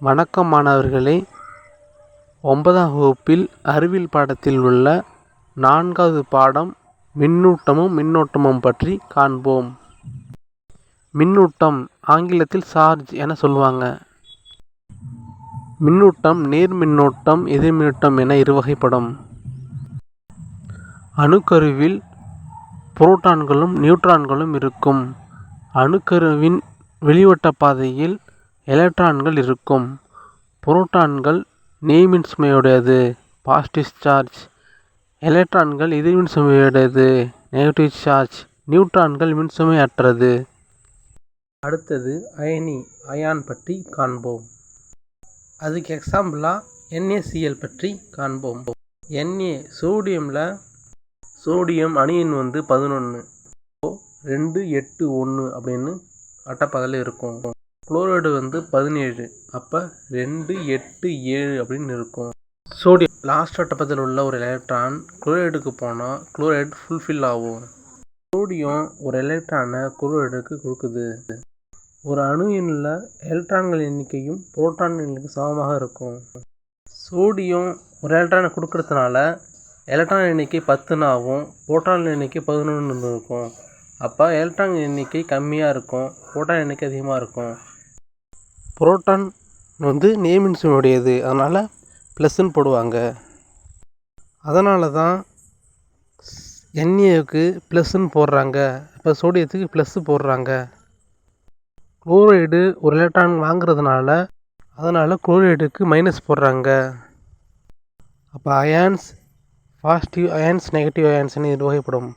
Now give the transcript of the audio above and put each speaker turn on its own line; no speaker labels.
வணக்கம் மாணவர்களே. ஒன்பதாம் வகுப்பில் அறிவியல் பாடத்தில் உள்ள நான்காவது பாடம் மின்னூட்டமும் மின்னோட்டமும் பற்றி காண்போம். மின்னூட்டம் ஆங்கிலத்தில் சார்ஜ் என சொல்லுவாங்க. மின்னூட்டம் நேர்மின்னூட்டம் எதிர்மின்னூட்டம் என இருவகைப்படும் அணுக்கருவில் புரோட்டான்களும் நியூட்ரான்களும் இருக்கும். அணுக்கருவின் வெளிவட்ட பாதையில் எலக்ட்ரான்கள் இருக்கும். புரோட்டான்கள் நேர்மின்சுமையுடையது பாசிட்டிவ் சார்ஜ். எலக்ட்ரான்கள் எதிர்மின்சுமையுடையது நெகட்டிவ் சார்ஜ். நியூட்ரான்கள் மின்சுமையற்றது அடுத்தது அயனி அயான் பற்றி காண்போம். அதுக்கு எக்ஸாம்பிளாக என்ஏசிஎல் பற்றி காண்போம். என்ஏ சோடியமில் சோடியம் அணியின் வந்து பதினொன்று ரெண்டு எட்டு ஒன்று அப்படின்னு அட்டப்பதில் இருக்கும். குளோரைடு வந்து பதினேழு அப்போ ரெண்டு எட்டு ஏழு அப்படின்னு இருக்கும். சோடியம் லாஸ்ட் வட்டப்பத்தில் உள்ள ஒரு எலக்ட்ரான் குளோரைடுக்கு போனால் குளோரைடு ஃபுல்ஃபில் ஆகும். சோடியம் ஒரு எலக்ட்ரானை குளோரைடுக்கு கொடுக்குது. ஒரு அணு எண்ணில் எலக்ட்ரான்கள் எண்ணிக்கையும் புரோட்டான் எண்ணிக்கை சமமாக இருக்கும். சோடியம் ஒரு எலக்ட்ரானை கொடுக்கறதுனால எலக்ட்ரான் எண்ணிக்கை பத்துன்னு ஆகும் புரோட்டான் எண்ணிக்கை பதினொன்று இருக்கும். அப்போ எலக்ட்ரான் எண்ணிக்கை கம்மியாக இருக்கும் புரோட்டான் எண்ணிக்கை அதிகமாக இருக்கும். புரோட்டான் வந்து நியமின்ஸினுடையது அதனால் ப்ளஸ்ன்னு போடுவாங்க. அதனால தான் என்ஏவுக்கு ப்ளஸ்ன்னு போடுறாங்க. இப்போ சோடியத்துக்கு ப்ளஸ்ஸு போடுறாங்க. குளோரைடு ஒரு எலக்ட்ரான் வாங்குறதுனால அதனால் குளோரைடுக்கு மைனஸ் போடுறாங்க. அப்போ அயான்ஸ் பாசிட்டிவ் அயான்ஸ் நெகட்டிவ் அயான்ஸ்னு இது வகைப்படும்.